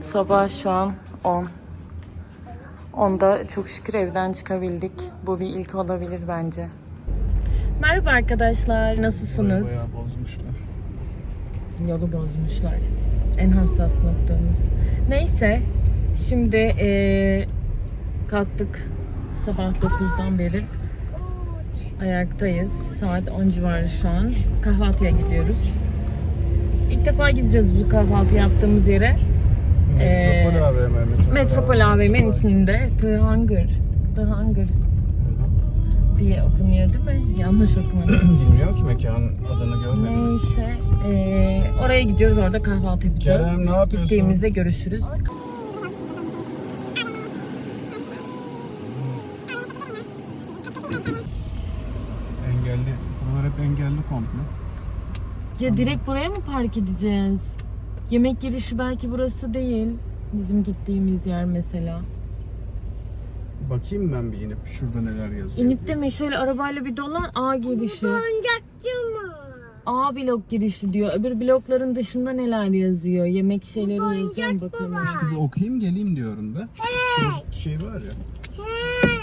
Sabah şu an 10. Onda çok şükür evden çıkabildik. Bu bir ilk olabilir bence. Merhaba arkadaşlar. Nasılsınız? Bayağı bozmuşlar. Yolu bozmuşlar. En hassas noktamız. Neyse. Şimdi eee, kalktık. Sabah 9'dan beri ayaktayız. Saat 10 civarı şu an. Kahvaltıya gidiyoruz. İlk defa gideceğiz bu kahvaltı yaptığımız yere. Ee, Metropol AVM. Metropol, AVM'nin içinde The Hunger. The Hunger diye okunuyor değil mi? Yanlış okumadım. Bilmiyorum ki mekanın adını görmedim. Neyse. eee, oraya gidiyoruz. Orada kahvaltı yapacağız. Kerem ne yapıyorsun? Gittiğimizde görüşürüz. Engelli. Buralar hep engelli komple. Ya direkt buraya mı park edeceğiz? Yemek girişi belki burası değil. Bizim gittiğimiz yer mesela. Bakayım ben bir inip şurada neler yazıyor. İnip de şöyle arabayla bir dolan A girişi. Oyuncakçı mı? A blok girişi diyor. Öbür blokların dışında neler yazıyor? Yemek şeyleri yazıyor bakalım. İşte bir okuyayım geleyim diyorum da. Şu şey var ya.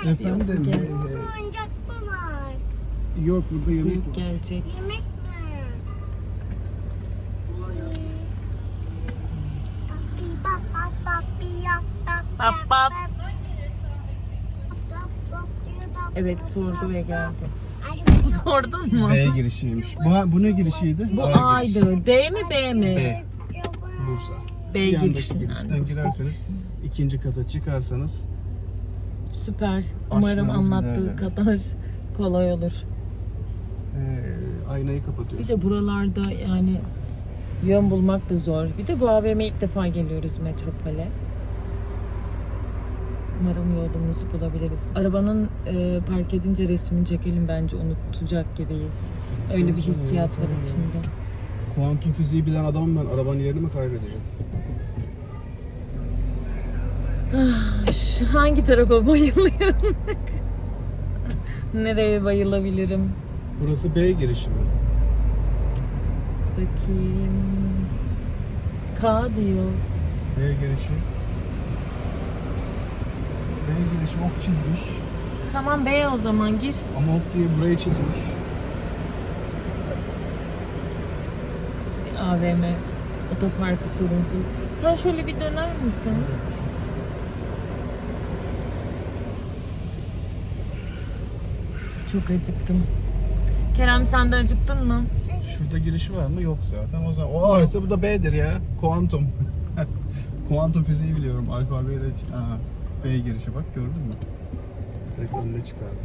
He, Efendim. gel. e, oyuncak mı var? yok burada yemek Büyük var. gelecek. Yemek Evet sordu ve geldi. Sordun mu? B girişiymiş. Bu, bu ne girişiydi? Bu A. A'ydı. D mi B mi? B. Bursa. B Bir yandaki girişinden. girişten girerseniz ikinci kata çıkarsanız Süper. Umarım anlattığı ileride. kadar kolay olur. e, aynayı Bir kapatıyorsunuz. de buralarda yani yön bulmak da zor. Bir de bu AVM'ye ilk defa geliyoruz metropole. Umarım yolumuzu bulabiliriz. Arabanın e, park edince resmini çekelim bence unutacak gibiyiz. Öyle bir hissiyat var içimde. Kuantum fiziği bilen adamım ben. Arabanın yerini mi kaybedeceğim? Şu hangi tarafa bayılıyorum? Nereye bayılabilirim? Burası B girişi mi? Bakayım. K diyor. B girişi. B girişi ok çizmiş. Tamam B o zaman gir. Ama ok diye burayı çizmiş. AVM otoparkı sorunsuz. Sen şöyle bir döner misin? Çok acıktım. Kerem sen de acıktın mı? Şurada girişi var mı? Yok zaten. O zaman o A ise bu da B'dir ya. Kuantum. Kuantum fiziği biliyorum. Alfabeyle Aa, B girişi bak gördün mü? Direkt önüne çıkardım.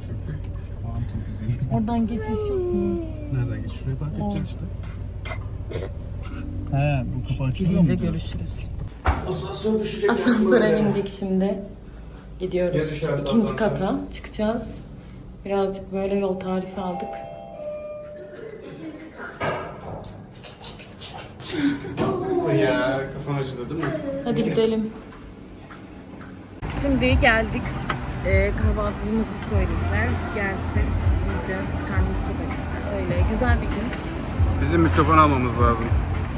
Çünkü kuantum fiziği. Oradan geçiş yok mu? Nereden geç? Şuraya park O. edeceğiz işte. He, bu kapı açılıyor mu? Gidince görüşürüz. Asansör düşecek. Asansöre bindik şimdi. Gidiyoruz. İkinci kata çıkacağız. Birazcık böyle yol tarifi aldık. Ya kafan acıdı değil mi? Hadi gidelim. Şimdi geldik. Ee, kahvaltımızı söyleyeceğiz. Gelsin. Yiyeceğiz. Karnımız çok acıktı. Öyle güzel bir gün. Bizim mikrofon almamız lazım.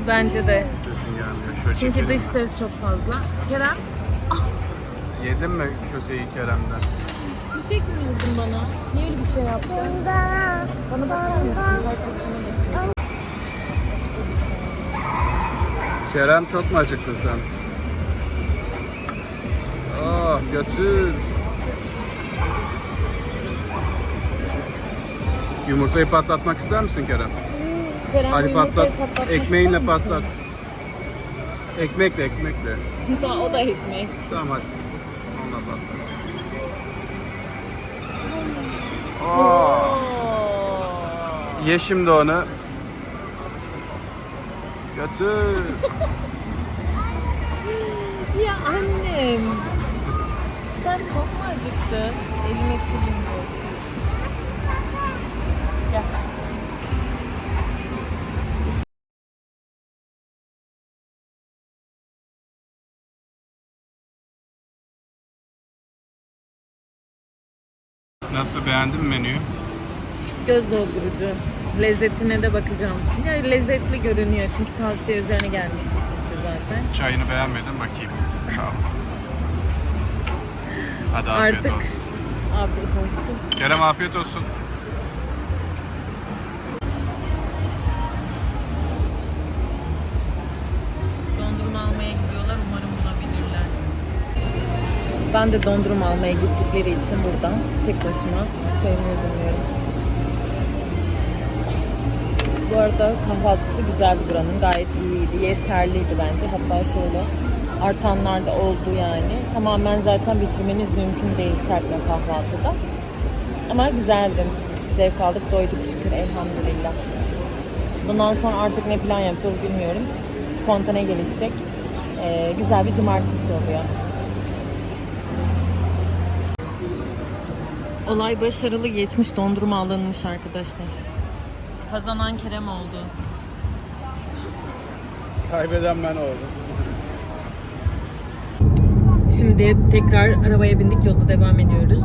Bence de. Sesin gelmiyor. Şöyle Çünkü çekelim. dış ses çok fazla. Kerem, Yedin mi köteyi Kerem'den? bir tek mi vurdun bana? Niye öyle bir şey yaptın? Bana bakar mısın? Kerem çok mu acıktın sen? Ah götür. Yumurtayı patlatmak ister misin Kerem? Kerem, yumurtayı patlat. patlatmak Ekmeğinle ister misin? patlat. Ekmekle ekmekle. Daha o da ekmek. Tamam hadi. Onunla patlat. Aa, Oo. ye şimdi onu. Götür. acıktın? Elime silindi. Gel. Nasıl beğendin mi menüyü? Göz doldurucu. Lezzetine de bakacağım. Ya lezzetli görünüyor çünkü tavsiye üzerine gelmiştik biz de zaten. Çayını beğenmedim bakayım. Sağ olasınız. Hadi afiyet Artık- olsun. Afiyet olsun. Kerem afiyet olsun. Dondurma almaya gidiyorlar. Umarım bulabilirler. Ben de dondurma almaya gittikleri için buradan tek başıma çayımı yudumluyorum. Bu arada kahvaltısı güzeldi buranın. Gayet iyiydi. Yeterliydi bence. Hatta şöyle artanlar da oldu yani. Tamamen zaten bitirmeniz mümkün değil serpme kahvaltıda. Ama güzeldi. Zevk aldık, doyduk şükür elhamdülillah. Bundan sonra artık ne plan yapacağız bilmiyorum. Spontane gelişecek. Ee, güzel bir cumartesi oluyor. Olay başarılı geçmiş, dondurma alınmış arkadaşlar. Kazanan Kerem oldu. Kaybeden ben oldum. Şimdi tekrar arabaya bindik, yolda devam ediyoruz.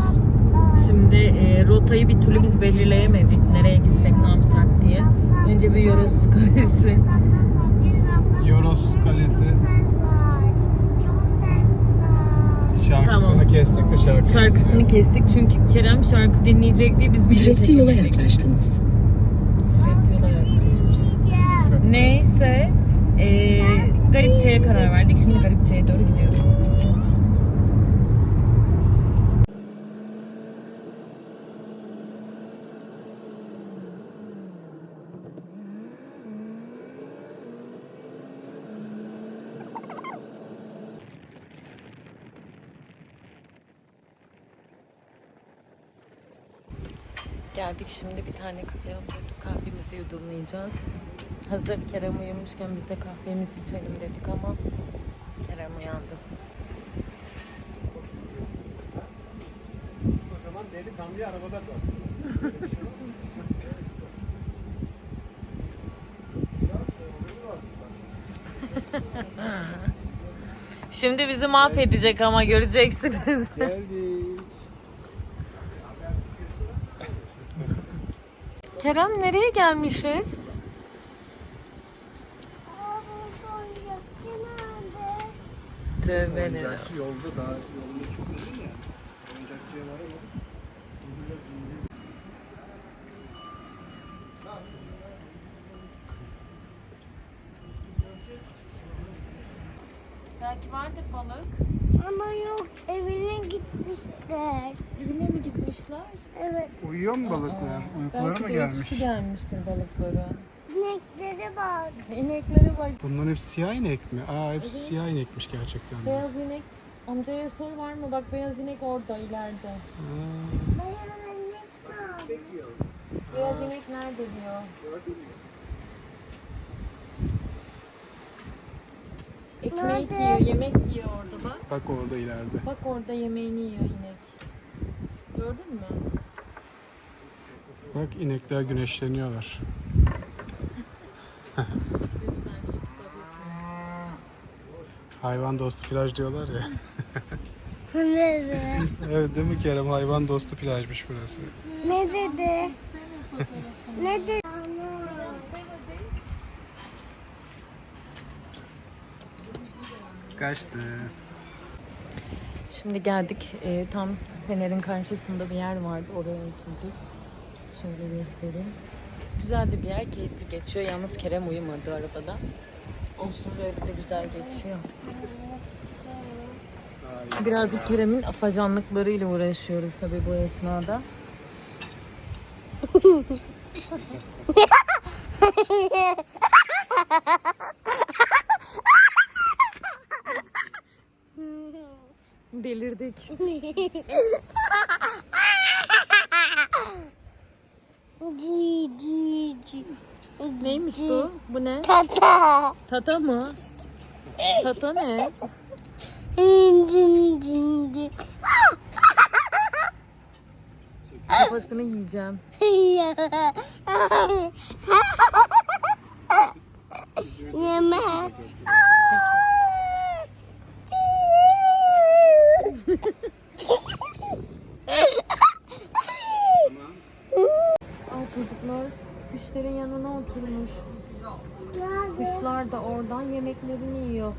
Şimdi e, rotayı bir türlü biz belirleyemedik. Nereye gitsek, ne yapsak diye. Önce bir Yoros Kalesi. Yoros Kalesi şarkısını Tamam. kestik de şarkı Şarkısını kestik çünkü Kerem şarkı dinleyecek diye biz video Ücretli yola yaklaştınız. Ücretli yola yaklaşmışız. Neyse, e, Garipçe'ye karar verdik. Şimdi Garipçe'ye doğru gidiyoruz. Geldik şimdi bir tane kafeye oturduk. Kahvemizi yudumlayacağız. Hazır Kerem uyumuşken biz de kahvemizi içelim dedik ama Kerem uyandı. O zaman delikanlıyı arabada kal. Şimdi bizi mahvedecek ama göreceksiniz. Geldik. Kerem nereye gelmişiz? Tövbe. Oyuncakçı yolda daha yolumuz çok uzun ya. Oyuncakçıya var ama. Belki vardır balık. Ama yok evine gitmişler. Evine mi gitmişler? Evet. Uyuyor mu balıklar? Uykuları Belki mı de gelmiş? uykusu gelmiştir balıkların. İneklere bak. İneklere bak. Bunların hepsi siyah inek mi? Aa hepsi Evet. siyah inekmiş gerçekten. de. Beyaz inek. Amcaya sor var mı? Bak beyaz inek orada ileride. Aa, Bayağı inek var. Beyaz inek nerede diyor. Ekmek Nerede? yiyor, yemek yiyor orada bak. bak orada ileride. Bak orada yemeğini yiyor inek. Gördün mü? Bak inekler güneşleniyorlar. Lütfen iltifat etme. Hayvan dostu plaj diyorlar ya. Nerede? evet değil mi Kerem? Hayvan dostu plajmış burası. ne dedi? Fotoğrafını. Ne dedi? Kaçtı. Şimdi geldik. Ee, tam Fener'in karşısında bir yer vardı. Oraya oturduk. Şöyle göstereyim. Güzel de bir yer. Keyifli geçiyor. Yalnız Kerem uyumadı arabada. Olsun böyle de güzel geçiyor. Birazcık Kerem'in afacanlıklarıyla uğraşıyoruz tabii bu esnada. Delirdik. Neymiş bu? Bu ne? Tata. Tata mı? Tata ne? Cin cin cin. Kafasını yiyeceğim. Yeme. Ay çocuklar kuşların yanına oturmuş. Nerede? Kuşlar da orada Buradan yemeklerini yiyor.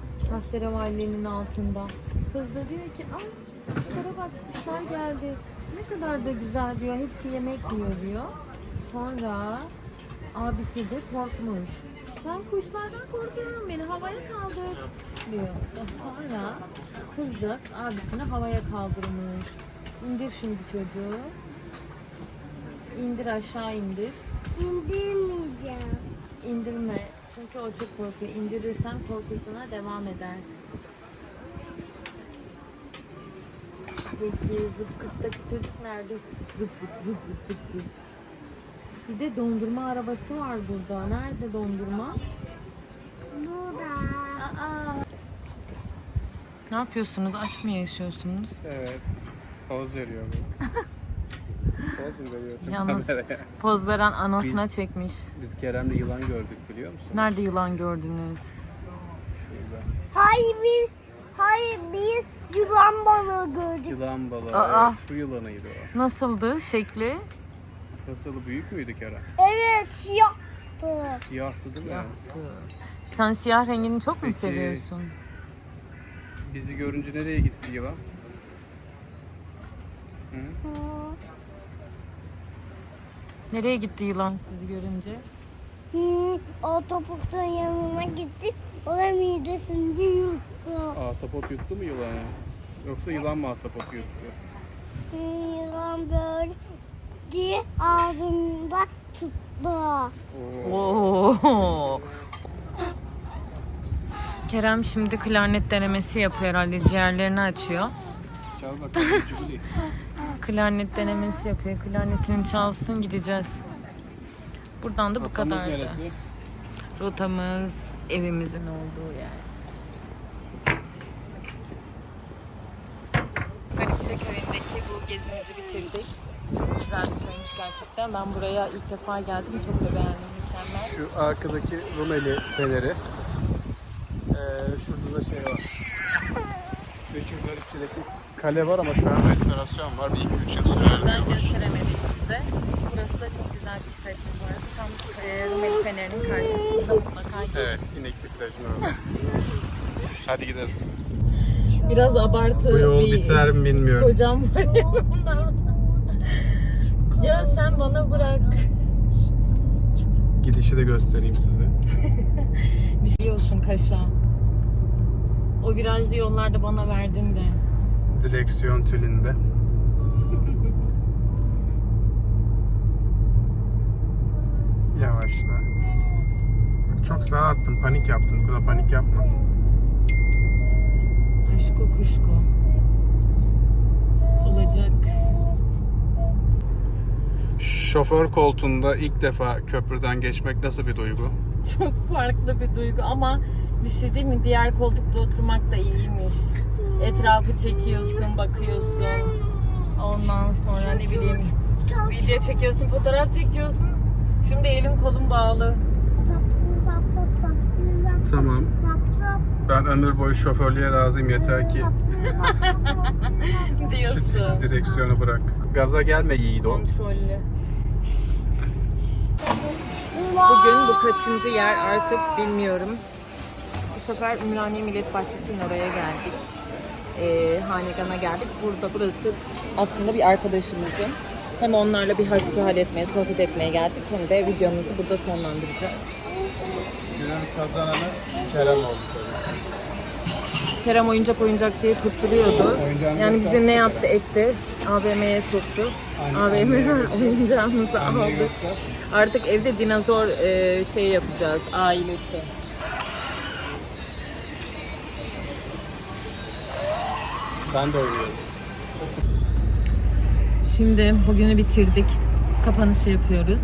Tahterevallenin altında. Kız da diyor ki ay kuşlara bak kuşlar geldi. Ne kadar da güzel diyor. Hepsi yemek yiyor diyor. Sonra abisi de korkmuş. Ben kuşlardan korkuyorum beni havaya kaldır diyor. Sonra kızdık abisini havaya kaldırmış. İndir şimdi çocuğu. İndir aşağı indir. İndirmeyeceğim. İndirme. Çünkü o çok korkuyor. İndirirsen korkusuna devam eder. Peki zıp zıptaki çocuk nerede? Zıp zıp zıp zıp zıp zıp. Bir de dondurma arabası var burada. Nerede dondurma? Burada. Aa. Ne yapıyorsunuz? Aşk mı yaşıyorsunuz? Evet. Poz veriyor mu veriyorsun Yalnız- kameraya? Poz veren anasına Biz- çekmiş. Biz Kerem'le yılan gördük biliyor musun? Nerede yılan gördünüz? Şurada. Hayır biz, hayır biz yılan balığı gördük. Yılan balığı. Aa. Evet, su yılanıydı o. Nasıldı şekli? Nasıl büyük müydü Kerem? Evet siyahtı. Siyahtı değil mi? Siyahtı. Sen siyah rengini çok mu Peki. seviyorsun? Bizi görünce nereye gitti yılan? Hı? Nereye gitti yılan sizi görünce? Hı, o topuktan yanına gitti. O da midesini yuttu. Ahtapot yuttu mu yılanı? Yoksa yılan mı ahtapot yuttu? Hı, Yılan böyle diye ağzında tuttu. Oo. Kerem şimdi klarnet denemesi yapıyor herhalde ciğerlerini açıyor. Çal bakalım. Klarnet denemesi yapıyor. Klarnetini çalsın gideceğiz. Buradan da bu Rotamız kadardı. neresi? Rotamız evimizin olduğu yer. Garipçe köyündeki bu gezimizi bitirdik. Çok güzel bir köymüş gerçekten. Ben buraya ilk defa geldim. Çok da beğendim. Mükemmel. Şu arkadaki Rumeli Feneri. Ee, şurada da şey var. Bekir Garipçi'deki kale var ama şu an restorasyon var. Bir iki üç yıl sürer. Ben gösteremedik size. Burası da çok güzel bir işletme bu arada. Tam e, Rumeli Fener'in karşısında mutlaka. Evet, inekli plajın orada. Hadi gidelim. Biraz abartı Bu yol bir biter mi bilmiyorum. Hocam buraya bundan. Ya sen bana bırak. Gidişi de göstereyim size. Biliyorsun Kaşa. O virajlı yollarda bana verdin de. Direksiyon tülünde. Yavaşla. Bak çok sağa attım, panik yaptım. Bu kadar panik yapma. Aşko kuşko. Olacak. Şoför koltuğunda ilk defa köprüden geçmek nasıl bir duygu? Çok farklı bir duygu ama bir şey değil mi? Diğer koltukta oturmak da iyiymiş. Etrafı çekiyorsun, bakıyorsun. Ondan sonra ne bileyim video çekiyorsun, fotoğraf çekiyorsun. Şimdi elim kolum bağlı. Tamam. Ben ömür boyu şoförlüğe razıyım yeter ki diyorsun. direksiyonu bırak. Gaza gelme yiğido. Kontrollü. Bugün bu kaçıncı yer artık bilmiyorum. Bu sefer Ümraniye Millet Bahçesi'nin oraya geldik. Ee, Hanegan'a geldik. Burada burası aslında bir arkadaşımızın. Hem onlarla bir hasbihal etmeye, sohbet etmeye geldik hem de videomuzu burada sonlandıracağız. Günün kazananı Kerem oldu. Kerem oyuncak oyuncak diye tutturuyordu. Oyuncağını Yani bize ne yaptı etti? AVM'ye soktu. AVM'den oyuncağımızı aldık. göster. Artık evde dinozor e, şey yapacağız ailesi. Ben de oynuyorum. Şimdi bugünü bitirdik. Kapanışı yapıyoruz.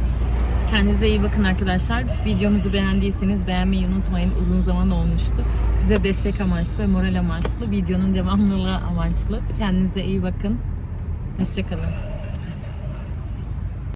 Kendinize iyi bakın arkadaşlar. Videomuzu beğendiyseniz beğenmeyi unutmayın. Uzun zaman olmuştu. Bize destek amaçlı ve moral amaçlı. Videonun devamlılığı amaçlı. Kendinize iyi bakın. Hoşçakalın.